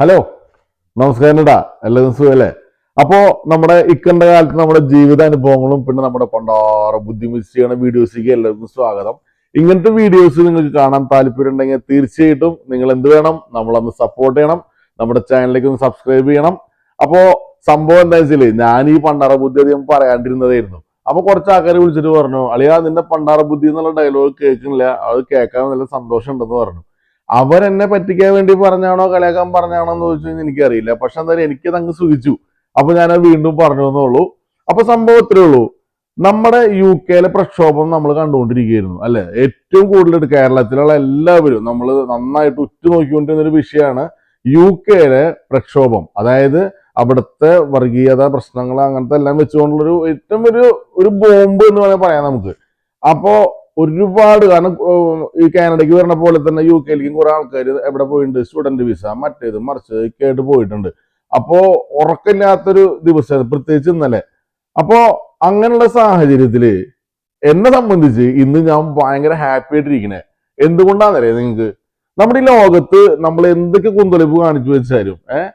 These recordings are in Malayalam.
ഹലോ നമസ്കാരം ഇടാ എല്ലാവരും സുഖല്ലേ? അപ്പോ നമ്മുടെ ഇക്കണ്ട കാലത്ത് നമ്മുടെ ജീവിത അനുഭവങ്ങളും പിന്നെ നമ്മുടെ പണ്ടാറ ബുദ്ധിമുട്ട് ചെയ്യണ വീഡിയോസിലേക്ക് എല്ലാവർക്കും സ്വാഗതം. ഇങ്ങനത്തെ വീഡിയോസ് നിങ്ങൾക്ക് കാണാൻ താല്പര്യം ഉണ്ടെങ്കിൽ തീർച്ചയായിട്ടും നിങ്ങൾ എന്ത് വേണം നമ്മളൊന്ന് സപ്പോർട്ട് ചെയ്യണം നമ്മുടെ ചാനലിലേക്ക് ഒന്ന് സബ്സ്ക്രൈബ് ചെയ്യണം. അപ്പോ സംഭവം എന്താ വെച്ചാൽ ഞാൻ ഈ പണ്ടാറ ബുദ്ധി അധികം പറയാണ്ടിരുന്നതായിരുന്നു. അപ്പൊ കുറച്ച് ആൾക്കാർ വിളിച്ചിട്ട് പറഞ്ഞു അളിയാ നിന്റെ പണ്ടാറ ബുദ്ധി എന്നുള്ള ഡയലോഗ് കേൾക്കുന്നില്ല. അത് കേൾക്കാൻ നല്ല സന്തോഷം ഉണ്ടെന്ന് പറഞ്ഞു. അവരെന്നെ പറ്റിക്കാൻ വേണ്ടി പറഞ്ഞാണോ കളിയാക്കാൻ പറഞ്ഞാണോ എന്ന് ചോദിച്ചു കഴിഞ്ഞാൽ എനിക്കറിയില്ല. പക്ഷെ എന്തായാലും എനിക്കത് അങ്ങ് സുഖിച്ചു. അപ്പൊ ഞാനത് വീണ്ടും പറഞ്ഞു എന്നുള്ളൂ. അപ്പൊ സംഭവം ഇത്രേ ഉള്ളൂ. നമ്മുടെ യു കെയിലെ പ്രക്ഷോഭം നമ്മൾ കണ്ടുകൊണ്ടിരിക്കുകയായിരുന്നു അല്ലെ? ഏറ്റവും കൂടുതൽ കേരളത്തിലുള്ള എല്ലാവരും നമ്മൾ നന്നായിട്ട് ഉറ്റുനോക്കിക്കൊണ്ടിരുന്ന ഒരു വിഷയമാണ് യു കെയിലെ പ്രക്ഷോഭം. അതായത് അവിടുത്തെ വർഗീയത പ്രശ്നങ്ങൾ അങ്ങനത്തെ എല്ലാം വെച്ചുകൊണ്ടുള്ളൊരു ഏറ്റവും ഒരു ഒരു ബോംബ് എന്ന് വേണമെങ്കിൽ പറയാം നമുക്ക്. അപ്പോ ഒരുപാട് കാരണം ഈ കാനഡയ്ക്ക് വരണ പോലെ തന്നെ യു കെയിലേക്കും കുറെ ആൾക്കാർ എവിടെ പോയിട്ടുണ്ട് സ്റ്റുഡന്റ് വിസ മറ്റേത് മറിച്ച് ആയിട്ട് പോയിട്ടുണ്ട്. അപ്പോ ഉറക്കമില്ലാത്തൊരു ദിവസം പ്രത്യേകിച്ച് ഇന്നലെ. അപ്പോ അങ്ങനെയുള്ള സാഹചര്യത്തിൽ എന്നെ സംബന്ധിച്ച് ഇന്ന് ഞാൻ ഭയങ്കര ഹാപ്പി ആയിട്ടിരിക്കണേ. എന്തുകൊണ്ടാണെന്നറിയാം നിങ്ങൾക്ക് നമ്മുടെ ഈ ലോകത്ത് നമ്മൾ എന്തൊക്കെ കുന്തളിപ്പ് കാണിച്ചു വെച്ചാലും ഏഹ്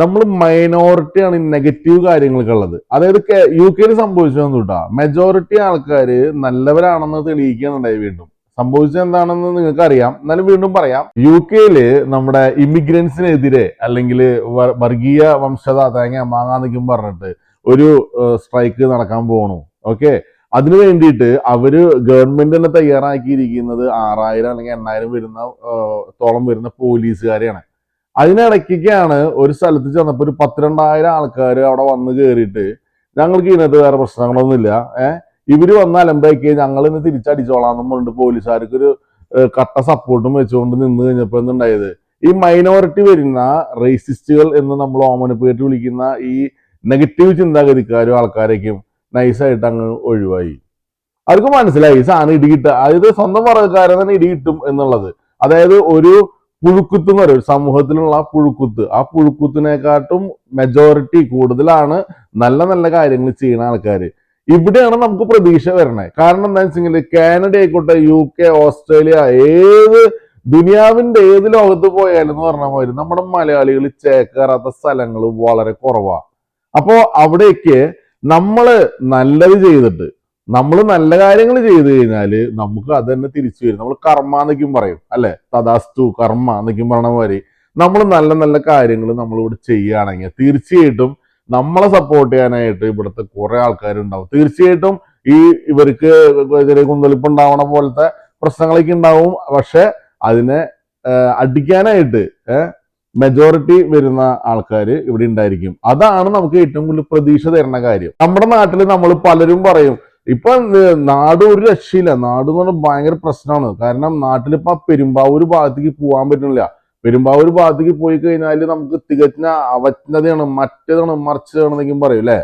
നമ്മൾ മൈനോറിറ്റിയാണ് നെഗറ്റീവ് കാര്യങ്ങൾക്കുള്ളത്. അതായത് യു കെയിൽ സംഭവിച്ചതെന്ന് കേട്ടാ. മെജോറിറ്റി ആൾക്കാര് നല്ലവരാണെന്ന് തെളിയിക്കുകയാണുണ്ടായി വീണ്ടും. സംഭവിച്ചത് എന്താണെന്ന് നിങ്ങൾക്ക് അറിയാം എന്നാലും വീണ്ടും പറയാം. യു കെയിൽ നമ്മുടെ ഇമിഗ്രൻസിനെതിരെ അല്ലെങ്കിൽ വർഗീയ വംശത തേങ്ങ മാങ്ങാന്നിക്കും പറഞ്ഞിട്ട് ഒരു സ്ട്രൈക്ക് നടക്കാൻ പോകണു ഓക്കെ അതിനു വേണ്ടിയിട്ട് അവർ ഗവൺമെന്റ് തന്നെ തയ്യാറാക്കിയിരിക്കുന്നത് ആറായിരം അല്ലെങ്കിൽ എണ്ണായിരം വരുന്ന തോളം വരുന്ന പോലീസുകാരെയാണ്. അതിനിടയ്ക്കൊക്കെയാണ് ഒരു സ്ഥലത്ത് ചെന്നപ്പോൾ ഒരു പത്തിരണ്ടായിരം ആൾക്കാർ അവിടെ വന്ന് കയറിയിട്ട് ഞങ്ങൾക്ക് ഇതിനകത്ത് വേറെ പ്രശ്നങ്ങളൊന്നുമില്ല. ഏഹ് ഇവർ വന്ന് അലമ്പാക്കി ഞങ്ങൾ ഇന്ന് തിരിച്ചടിച്ചോളാം പറഞ്ഞിട്ട് പോലീസുകാർക്ക് ഒരു കട്ട സപ്പോർട്ടും വെച്ചുകൊണ്ട് നിന്ന് കഴിഞ്ഞപ്പോൾ എന്തുണ്ടായത് ഈ മൈനോറിറ്റി വരുന്ന റേസിസ്റ്റുകൾ എന്ന് നമ്മൾ ഓമനപ്പേറ്റ് വിളിക്കുന്ന ഈ നെഗറ്റീവ് ചിന്താഗതിക്കാരും ആൾക്കാരേക്കും നൈസായിട്ട് അങ്ങ് ഒഴിവായി. അവർക്ക് മനസ്സിലായി സാധനം ഇടികിട്ട അതായത് സ്വന്തം വർഗക്കാരൻ തന്നെ ഇടികിട്ടും എന്നുള്ളത്. അതായത് ഒരു പുഴുക്കുത്ത് എന്ന് പറയും. സമൂഹത്തിലുള്ള ആ പുഴുക്കുത്ത്. ആ പുഴുക്കുത്തിനെക്കാട്ടും മെജോറിറ്റി കൂടുതലാണ് നല്ല നല്ല കാര്യങ്ങൾ ചെയ്യുന്ന ആൾക്കാർ ഇവിടെയാണ് നമുക്ക് പ്രതീക്ഷ വരണേ. കാരണം എന്താ വെച്ചെങ്കിൽ കാനഡ ആയിക്കോട്ടെ യു കെ ഓസ്ട്രേലിയ ഏത് ദുനിയാവിന്റെ ഏത് ലോകത്ത് പോയാലും എന്ന് പറഞ്ഞ മാതിരി നമ്മുടെ മലയാളികൾ ചേക്കേറാത്ത സ്ഥലങ്ങൾ വളരെ കുറവാണ് അപ്പോ അവിടേക്ക് നമ്മൾ നല്ലത് ചെയ്തിട്ട് നമ്മൾ നല്ല കാര്യങ്ങൾ ചെയ്തു കഴിഞ്ഞാൽ നമുക്ക് അത് തന്നെ തിരിച്ചു വരും. നമ്മൾ കർമ്മ എന്നൊക്കെയും പറയും അല്ലെ? തഥാസ്തു കർമ്മ എന്നൊക്കെയും പറഞ്ഞ മാതിരി. നമ്മൾ നല്ല നല്ല കാര്യങ്ങൾ നമ്മളിവിടെ ചെയ്യുകയാണെങ്കിൽ തീർച്ചയായിട്ടും നമ്മളെ സപ്പോർട്ട് ചെയ്യാനായിട്ട് ഇവിടുത്തെ കുറെ ആൾക്കാരുണ്ടാവും. തീർച്ചയായിട്ടും ഈ ഇവർക്ക് ചെറിയ കുന്തളിപ്പ് ഉണ്ടാവണ പോലത്തെ പ്രശ്നങ്ങളൊക്കെ ഉണ്ടാവും. പക്ഷെ അതിനെ അടിക്കാനായിട്ട് മെജോറിറ്റി വരുന്ന ആൾക്കാർ ഇവിടെ ഉണ്ടായിരിക്കും. അതാണ് നമുക്ക് ഏറ്റവും കൂടുതൽ പ്രതീക്ഷ തരുന്ന കാര്യം. നമ്മുടെ നാട്ടിൽ നമ്മൾ പലരും പറയും ഇപ്പൊ നാട് ഒരു രക്ഷയില്ല. നാട് എന്ന് പറഞ്ഞാൽ ഭയങ്കര പ്രശ്നമാണ് കാരണം നാട്ടിലിപ്പോ പെരുമ്പാവൂർ ഭാഗത്തേക്ക് പോകാൻ പറ്റുന്നില്ല. പെരുമ്പാവൂർ ഭാഗത്തേക്ക് പോയി കഴിഞ്ഞാൽ നമുക്ക് തികഞ്ഞ അവജ്ഞതയാണ് മറ്റേതാണ് മറിച്ചതാണ് എന്നെങ്കിലും പറയൂ അല്ലെ?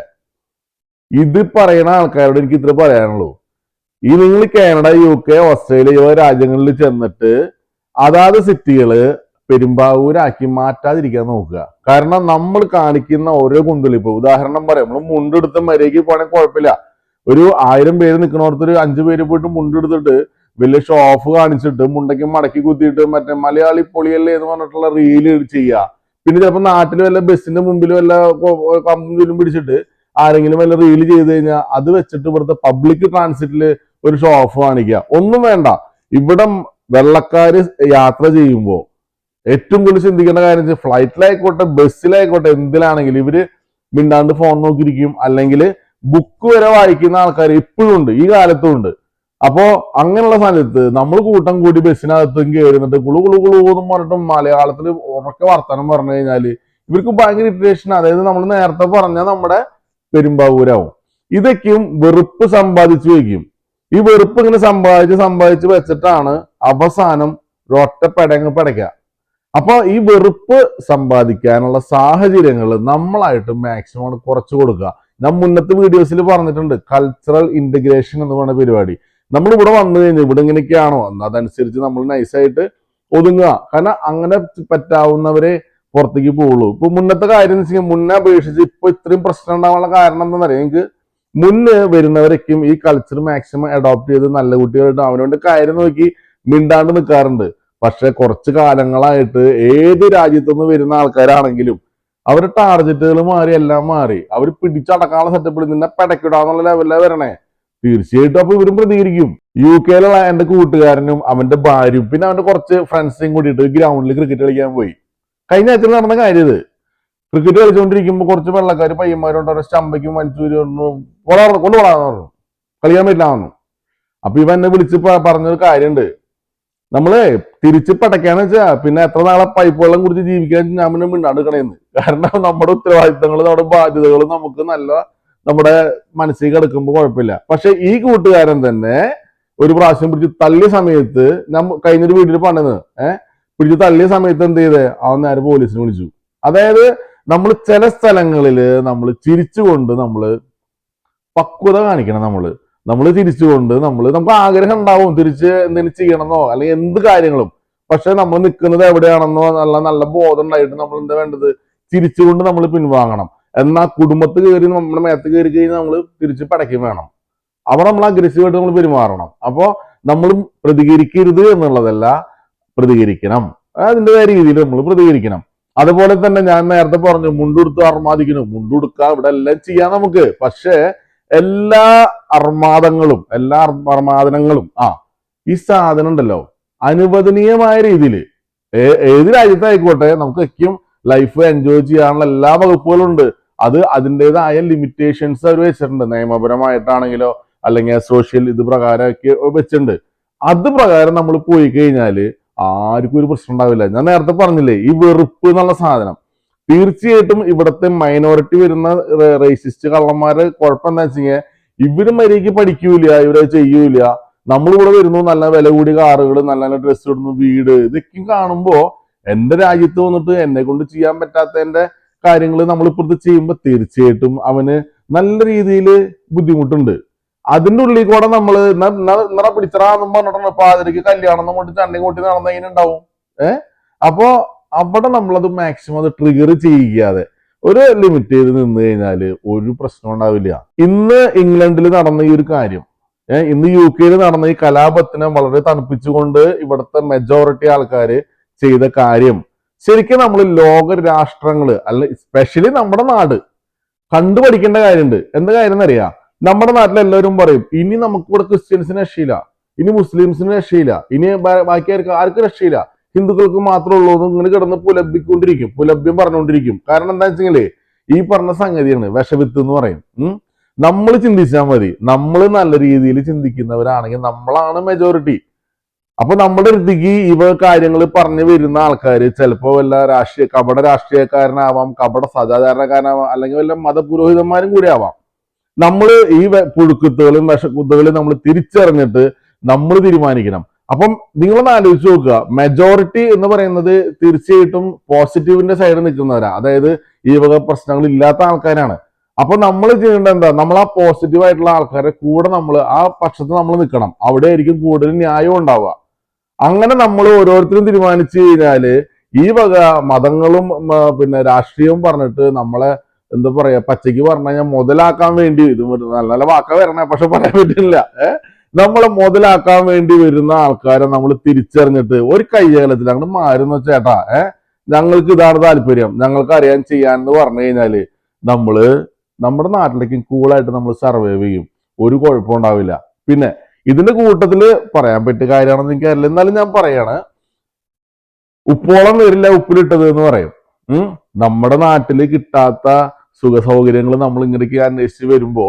ഇത് പറയണ ആൾക്കാരോട് എനിക്ക് ഇത്ര പറയാനുള്ളൂ. ഈ നിങ്ങൾ കാനഡ യു കെ ഓസ്ട്രേലിയ രാജ്യങ്ങളിൽ ചെന്നിട്ട് അതാത് സിറ്റികൾ പെരുമ്പാവൂരാക്കി മാറ്റാതിരിക്കാൻ നോക്കുക. കാരണം നമ്മൾ കാണിക്കുന്ന ഓരോ കുന്തളിപ്പ് ഉദാഹരണം പറയാം. നമ്മൾ മുണ്ടെടുത്ത മര്യാദയ്ക്ക് പോകണമെങ്കിൽ കുഴപ്പമില്ല. ഒരു ആയിരം പേര് നിൽക്കണോടത്ത് ഒരു അഞ്ചു പേര് പോയിട്ട് മുണ്ടെടുത്തിട്ട് വലിയ ഷോ ഓഫ് കാണിച്ചിട്ട് മുണ്ടയ്ക്ക് മടക്കി കുത്തിയിട്ട് മറ്റേ മലയാളി പൊളിയല്ലേ എന്ന് പറഞ്ഞിട്ടുള്ള റീൽ ചെയ്യുക പിന്നെ ചിലപ്പോൾ നാട്ടിൽ വല്ല ബസ്സിന്റെ മുമ്പിൽ വല്ല കമ്പിലും പിടിച്ചിട്ട് ആരെങ്കിലും വല്ല റീൽ ചെയ്ത് കഴിഞ്ഞാൽ അത് വെച്ചിട്ട് ഇവിടുത്തെ പബ്ലിക് ട്രാൻസിറ്റിൽ ഒരു ഷോ ഓഫ് കാണിക്കുക ഒന്നും വേണ്ട. ഇവിടെ വെള്ളക്കാര് യാത്ര ചെയ്യുമ്പോൾ ഏറ്റവും കൂടുതൽ ചിന്തിക്കേണ്ട കാര്യം ഫ്ലൈറ്റിലായിക്കോട്ടെ ബസ്സിലായിക്കോട്ടെ എന്തിലാണെങ്കിലും ഇവർ മിണ്ടാണ്ട് ഫോൺ നോക്കിയിരിക്കും. അല്ലെങ്കിൽ ബുക്ക് വരെ വായിക്കുന്ന ആൾക്കാർ ഇപ്പോഴും ഉണ്ട് ഈ കാലത്തും ഉണ്ട്. അപ്പോ അങ്ങനെയുള്ള സ്ഥലത്ത് നമ്മൾ കൂട്ടം കൂടി ബസ്സിനകത്തും കയറുന്നിട്ട് കുളു കുളു കുളു എന്ന് പറഞ്ഞിട്ട് മലയാളത്തിൽ ഉറക്കെ വർത്തനം പറഞ്ഞു കഴിഞ്ഞാൽ ഇവർക്ക് ഭയങ്കര ഇറിറ്റേഷൻ അതായത് നമ്മൾ നേരത്തെ പറഞ്ഞ നമ്മുടെ പെരുമ്പാവൂരാവും. ഇതൊക്കെയും വെറുപ്പ് സമ്പാദിച്ചു വയ്ക്കും. ഈ വെറുപ്പ് ഇങ്ങനെ സമ്പാദിച്ച് സമ്പാദിച്ച് വെച്ചിട്ടാണ് അവസാനം ഒറ്റ പെടങ്ങ് പെടയ്ക്കുക അപ്പൊ ഈ വെറുപ്പ് സമ്പാദിക്കാനുള്ള സാഹചര്യങ്ങൾ നമ്മളായിട്ട് മാക്സിമം കുറച്ചു കൊടുക്കുക. ഞാൻ മുന്നത്തെ വീഡിയോസിൽ പറഞ്ഞിട്ടുണ്ട് കൾച്ചറൽ ഇന്റഗ്രേഷൻ എന്ന് പറയുന്ന പരിപാടി. നമ്മൾ ഇവിടെ വന്നു കഴിഞ്ഞാൽ ഇവിടെ ഇങ്ങനെയൊക്കെയാണോ? അതനുസരിച്ച് നമ്മൾ നൈസായിട്ട് ഒതുങ്ങുക. കാരണം അങ്ങനെ പറ്റാവുന്നവരെ പുറത്തേക്ക് പോവുള്ളൂ. ഇപ്പൊ മുന്നത്തെ കാര്യം എന്ന് വെച്ചാൽ മുന്നേ അപേക്ഷിച്ച് ഇപ്പൊ ഇത്രയും പ്രശ്നം ഉണ്ടാവാനുള്ള കാരണം എന്താണെന്നറിയാം? എനിക്ക് മുന്നേ വരുന്നവരൊക്കെയും ഈ കൾച്ചർ മാക്സിമം അഡോപ്റ്റ് ചെയ്ത് നല്ല കുട്ടികളായിട്ട് അവനോട് കാര്യം നോക്കി മിണ്ടാണ്ട് നിൽക്കാറുണ്ട് പക്ഷെ കുറച്ച് കാലങ്ങളായിട്ട് ഏത് രാജ്യത്തുനിന്ന് വരുന്ന ആൾക്കാരാണെങ്കിലും അവരുടെ ടാർഗറ്റുകൾ മാറി എല്ലാം മാറി. അവർ പിടിച്ചടക്കാനുള്ള സെറ്റപ്പിൽ നിന്നെ പെടക്കിടാന്നുള്ള ലെവലിലാണ് വരണേ. തീർച്ചയായിട്ടും അപ്പൊ ഇവരും പ്രതികരിക്കും. യു കെയിലുള്ള എന്റെ കൂട്ടുകാരനും അവന്റെ ഭാര്യയും പിന്നെ അവന്റെ കുറച്ച് ഫ്രണ്ട്സും കൂടിയിട്ട് ഗ്രൗണ്ടിൽ ക്രിക്കറ്റ് കളിക്കാൻ പോയി. കഴിഞ്ഞ ആഴ്ച നടന്ന കാര്യം ക്രിക്കറ്റ് കളിച്ചുകൊണ്ടിരിക്കുമ്പോൾ കുറച്ച് വെള്ളക്കാർ പയ്യന്മാരുണ്ട്. അവരുടെ സ്റ്റമ്പയ്ക്കും വലിച്ചൂരി കൊണ്ടുപോകാന്ന് പറഞ്ഞു കളിക്കാൻ പറ്റില്ല പറഞ്ഞു. അപ്പൊ ഇവ എന്നെ വിളിച്ച് പറഞ്ഞൊരു കാര്യമുണ്ട് നമ്മൾ തിരിച്ച് പടയ്ക്കാന്ന് വെച്ചാ പിന്നെ എത്ര നാളെ പൈപ്പ് വെള്ളം കുടിച്ച് ജീവിക്കാൻ ഞാൻ പിന്നെ മിണ്ടാടുക്കണേന്ന് കാരണം നമ്മുടെ ഉത്തരവാദിത്തങ്ങളും നമ്മുടെ ബാധ്യതകളും നമുക്ക് നല്ല നമ്മുടെ മനസ്സിൽ കിടക്കുമ്പോൾ കുഴപ്പമില്ല. പക്ഷെ ഈ കൂട്ടുകാരൻ തന്നെ ഒരു പ്രാവശ്യം പിടിച്ച് തള്ളിയ സമയത്ത് ഞാൻ കഴിഞ്ഞൊരു വീട്ടിൽ പണിത് ഏഹ് പിടിച്ച് തള്ളിയ സമയത്ത് എന്ത് ചെയ്തേ? അവൻ നേരെ പോലീസിനെ വിളിച്ചു. അതായത് നമ്മൾ ചില സ്ഥലങ്ങളിൽ നമ്മൾ ചിരിച്ചുകൊണ്ട് നമ്മൾ പക്വത കാണിക്കണം നമ്മൾ. നമ്മൾ തിരിച്ചുകൊണ്ട് നമ്മൾ നമുക്ക് ആഗ്രഹം ഉണ്ടാവും തിരിച്ച് എന്തെങ്കിലും ചെയ്യണമെന്നോ അല്ലെങ്കിൽ എന്ത് കാര്യങ്ങളും. പക്ഷെ നമ്മൾ നിൽക്കുന്നത് എവിടെയാണെന്നോ നല്ല നല്ല ബോധം ഉണ്ടായിട്ട് നമ്മൾ എന്താ വേണ്ടത്? തിരിച്ചുകൊണ്ട് നമ്മൾ പിൻവാങ്ങണം. എന്നാൽ കുടുംബത്ത് കയറി നമ്മുടെ മേത്ത് കയറി കഴിഞ്ഞാൽ നമ്മൾ തിരിച്ച് പടയ്ക്കും വേണം. അവിടെ നമ്മൾ അഗ്രസീവായിട്ട് നമ്മൾ പെരുമാറണം. അപ്പോൾ നമ്മൾ പ്രതികരിക്കരുത് എന്നുള്ളതല്ല പ്രതികരിക്കണം. അതിന്റെതായ രീതിയിൽ നമ്മൾ പ്രതികരിക്കണം. അതുപോലെ തന്നെ ഞാൻ നേരത്തെ പറഞ്ഞു മുണ്ടുടുത്ത് അർമാദിക്കണം മുണ്ടുടുക്കുക ഇവിടെ എല്ലാം ചെയ്യാം നമുക്ക്. പക്ഷേ എല്ലാ അർമാദങ്ങളും എല്ലാ അർമാദനങ്ങളും ആ ഈ സാധനം ഉണ്ടല്ലോ. അനുവദനീയമായ രീതിയിൽ ഏത് രാജ്യത്തായിക്കോട്ടെ നമുക്കൊക്കെയും ലൈഫ് എൻജോയ് ചെയ്യാനുള്ള എല്ലാ വകുപ്പുകളും ഉണ്ട്. അത് അതിന്റെതായ ലിമിറ്റേഷൻസ് അവർ വെച്ചിട്ടുണ്ട്. നിയമപരമായിട്ടാണെങ്കിലോ അല്ലെങ്കിൽ സോഷ്യൽ ഇത് പ്രകാരമൊക്കെ വെച്ചിട്ടുണ്ട്. അത് പ്രകാരം നമ്മൾ പോയി കഴിഞ്ഞാൽ ആർക്കും ഒരു പ്രശ്നം ഉണ്ടാവില്ല. ഞാൻ നേരത്തെ പറഞ്ഞില്ലേ ഈ വെറുപ്പ് എന്നുള്ള സാധനം. തീർച്ചയായിട്ടും ഇവിടുത്തെ മൈനോറിറ്റി വരുന്ന റേസിസ്റ്റ് കള്ളന്മാരെ കുഴപ്പം എന്താ വെച്ചാൽ ഇവർ മര്യാദയ്ക്ക് പഠിക്കൂല ഇവരെ ചെയ്യൂല. നമ്മളിവിടെ വരുന്നു നല്ല വില കൂടിയ കാറുകൾ നല്ല നല്ല ഡ്രസ്സ് ഇടുന്നു വീട് ഇതൊക്കെ കാണുമ്പോ എന്റെ രാജ്യത്ത് വന്നിട്ട് എന്നെ കൊണ്ട് ചെയ്യാൻ പറ്റാത്തതിന്റെ കാര്യങ്ങൾ നമ്മളിപ്പുറത്ത് ചെയ്യുമ്പോൾ തീർച്ചയായിട്ടും അവന് നല്ല രീതിയിൽ ബുദ്ധിമുട്ടുണ്ട്. അതിന്റെ ഉള്ളിൽ കൂടെ നമ്മൾ ന- ന- നിറ പിടിച്ചറാന്നും പറഞ്ഞിട്ടുണ്ട് പാതിരക്ക് കല്യാണം കൊണ്ട് ചണ്ടി കൂട്ടി നടന്ന ഉണ്ടാവും. ഏഹ് അപ്പോ അവിടെ നമ്മളത് മാക്സിമം അത് ട്രിഗർ ചെയ്യാതെ ഒരു ലിമിറ്റ് ചെയ്ത് നിന്ന് കഴിഞ്ഞാൽ ഒരു പ്രശ്നം ഉണ്ടാവില്ല. ഇന്ന് ഇംഗ്ലണ്ടിൽ നടന്ന ഈ ഒരു കാര്യം ഇന്ന് യു കെയിൽ നടന്ന ഈ കലാപത്തിനെ വളരെ തണുപ്പിച്ചുകൊണ്ട് ഇവിടുത്തെ മെജോറിറ്റി ആൾക്കാർ ചെയ്ത കാര്യം ശരിക്കും നമ്മൾ ലോക രാഷ്ട്രങ്ങൾ അല്ല സ്പെഷ്യലി നമ്മുടെ നാട് കണ്ടുപഠിക്കേണ്ട കാര്യമുണ്ട്. എന്താ കാര്യം എന്നറിയാം? നമ്മുടെ നാട്ടിൽ എല്ലാവരും പറയും ഇനി നമുക്ക് ഇവിടെ ക്രിസ്ത്യൻസിന് രക്ഷയില്ല ഇനി മുസ്ലിംസിന് രക്ഷയില്ല ഇനി ബാക്കി ആർക്ക് ആർക്കും രക്ഷയില്ല. ഹിന്ദുക്കൾക്ക് മാത്രമേ ഉള്ളൂ എന്ന് ഇങ്ങനെ കിടന്ന് പുലബിക്കൊണ്ടിരിക്കും പുലഭ്യം പറഞ്ഞുകൊണ്ടിരിക്കും. കാരണം എന്താ വെച്ചെങ്കിലേ ഈ പറഞ്ഞ സംഗതിയാണ് വിഷവിത്ത് എന്ന് പറയും. നമ്മൾ ചിന്തിച്ചാൽ മതി. നമ്മൾ നല്ല രീതിയിൽ ചിന്തിക്കുന്നവരാണെങ്കിൽ നമ്മളാണ് മെജോറിറ്റി അപ്പൊ നമ്മുടെ അടുത്തേക്ക് ഇവ കാര്യങ്ങൾ പറഞ്ഞു വരുന്ന ആൾക്കാർ ചിലപ്പോ വല്ല രാഷ്ട്രീയ കപട രാഷ്ട്രീയക്കാരനാവാം കപട സദാചാരണക്കാരനാവാം അല്ലെങ്കിൽ വല്ല മതപുരോഹിതന്മാരും കൂടി ആവാം. നമ്മൾ ഈ പുഴുക്കുത്തുകളും വിഷക്കുത്തുകളും നമ്മൾ തിരിച്ചറിഞ്ഞിട്ട് നമ്മൾ തീരുമാനിക്കണം. അപ്പം നിങ്ങളൊന്ന് ആലോചിച്ച് നോക്കുക. മെജോറിറ്റി എന്ന് പറയുന്നത് തീർച്ചയായിട്ടും പോസിറ്റീവിന്റെ സൈഡിൽ നിൽക്കുന്നവരാ. അതായത് ഈ വക പ്രശ്നങ്ങൾ ഇല്ലാത്ത ആൾക്കാരാണ്. അപ്പൊ നമ്മൾ ചെയ്യേണ്ടത് എന്താ? നമ്മൾ ആ പോസിറ്റീവ് ആയിട്ടുള്ള ആൾക്കാരെ കൂടെ നമ്മൾ ആ പക്ഷത്ത് നമ്മൾ നിൽക്കണം. അവിടെ ആയിരിക്കും കൂടുതൽ ന്യായം ഉണ്ടാവുക. അങ്ങനെ നമ്മൾ ഓരോരുത്തരും തീരുമാനിച്ചു കഴിഞ്ഞാൽ ഈ വക മതങ്ങളും പിന്നെ രാഷ്ട്രീയവും പറഞ്ഞിട്ട് നമ്മളെ എന്താ പറയാ പച്ചയ്ക്ക് പറഞ്ഞു കഴിഞ്ഞാൽ മുതലാക്കാൻ വേണ്ടി ഇത് നല്ല നല്ല വാക്ക വരണേ പക്ഷെ പറയാൻ പറ്റില്ല. ഏഹ് നമ്മളെ മുതലാക്കാൻ വേണ്ടി വരുന്ന ആൾക്കാരെ നമ്മൾ തിരിച്ചറിഞ്ഞിട്ട് ഒരു കയ്യകലത്തിൽ അങ്ങോട്ട് മാറുന്ന ചേട്ടാ. ഏഹ് ഞങ്ങൾക്ക് ഇതാണ് താല്പര്യം. ഞങ്ങൾക്ക് അറിയാൻ ചെയ്യാന്ന് പറഞ്ഞു കഴിഞ്ഞാൽ നമ്മൾ നമ്മുടെ നാട്ടിലേക്ക് കൂളായിട്ട് നമ്മൾ സർവൈവ് ചെയ്യും. ഒരു കുഴപ്പമുണ്ടാവില്ല പിന്നെ ഇതിന്റെ കൂട്ടത്തിൽ പറയാൻ പറ്റിയ കാര്യമാണെന്ന് എനിക്ക് അറിയില്ല. എന്നാലും ഞാൻ പറയാണ് ഉപ്പോളം വരില്ല ഉപ്പിലിട്ടത് എന്ന് പറയും. ഉം? നമ്മുടെ നാട്ടിൽ കിട്ടാത്ത സുഖ സൗകര്യങ്ങൾ നമ്മൾ ഇങ്ങനെയൊക്കെ അന്വേഷിച്ച് വരുമ്പോ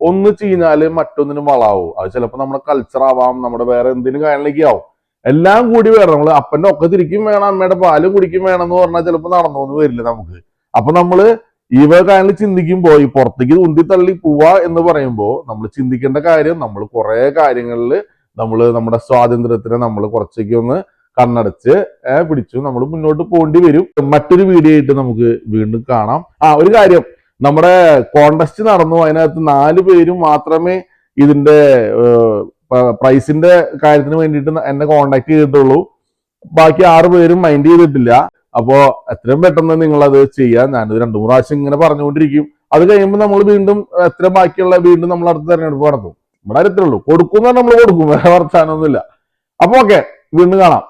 ഒന്ന് ചീഞ്ഞാൽ മറ്റൊന്നിനും വളാവും. അത് ചിലപ്പോൾ നമ്മുടെ കൾച്ചർ ആവാം നമ്മുടെ വേറെ എന്തിനും കാര്യങ്ങളിലേക്ക് ആവും. എല്ലാം കൂടി വേണം നമ്മൾ അപ്പന്റെ ഒക്കെ തിരിക്കും വേണം അമ്മയുടെ പാലും കുടിക്കും വേണം എന്ന് പറഞ്ഞാൽ ചിലപ്പോൾ നടന്നു വരില്ല നമുക്ക്. അപ്പൊ നമ്മൾ ഈ വക കാര്യങ്ങൾ ചിന്തിക്കുമ്പോ ഈ പുറത്തേക്ക് ഉന്തി തള്ളി പോവാ എന്ന് പറയുമ്പോൾ നമ്മൾ ചിന്തിക്കേണ്ട കാര്യം നമ്മൾ കുറെ കാര്യങ്ങളിൽ നമ്മൾ നമ്മുടെ സ്വാതന്ത്ര്യത്തിനെ നമ്മൾ കുറച്ചൊക്കെ ഒന്ന് കണ്ണടച്ച് പിടിച്ചു. നമ്മൾ മുന്നോട്ട് പോകേണ്ടി വരും. മറ്റൊരു വീഡിയോ ആയിട്ട് നമുക്ക് വീണ്ടും കാണാം. ആ ഒരു കാര്യം. നമ്മുടെ കോണ്ടസ്റ്റ് നടന്നു. അതിനകത്ത് നാല് പേരും മാത്രമേ ഇതിന്റെ പ്രൈസിന്റെ കാര്യത്തിന് വേണ്ടിയിട്ട് എന്നെ കോണ്ടാക്ട് ചെയ്തിട്ടുള്ളൂ. ബാക്കി ആറ് പേരും മൈൻഡ് ചെയ്തിട്ടില്ല. അപ്പോ എത്രയും പെട്ടെന്ന് നിങ്ങൾ അത് ചെയ്യാൻ ഞാനിത് രണ്ടു മൂന്ന് പ്രാവശ്യം ഇങ്ങനെ പറഞ്ഞുകൊണ്ടിരിക്കും. അത് കഴിയുമ്പോൾ നമ്മൾ വീണ്ടും എത്ര ബാക്കിയുള്ള വീണ്ടും നമ്മൾ അടുത്ത തെരഞ്ഞെടുപ്പ് നടത്തും. നമ്മുടെ ഉള്ളൂ. കൊടുക്കുന്ന നമ്മൾ കൊടുക്കും. വേറെ വർത്താനൊന്നുമില്ല. അപ്പൊ ഓക്കെ വീണ്ടും കാണാം.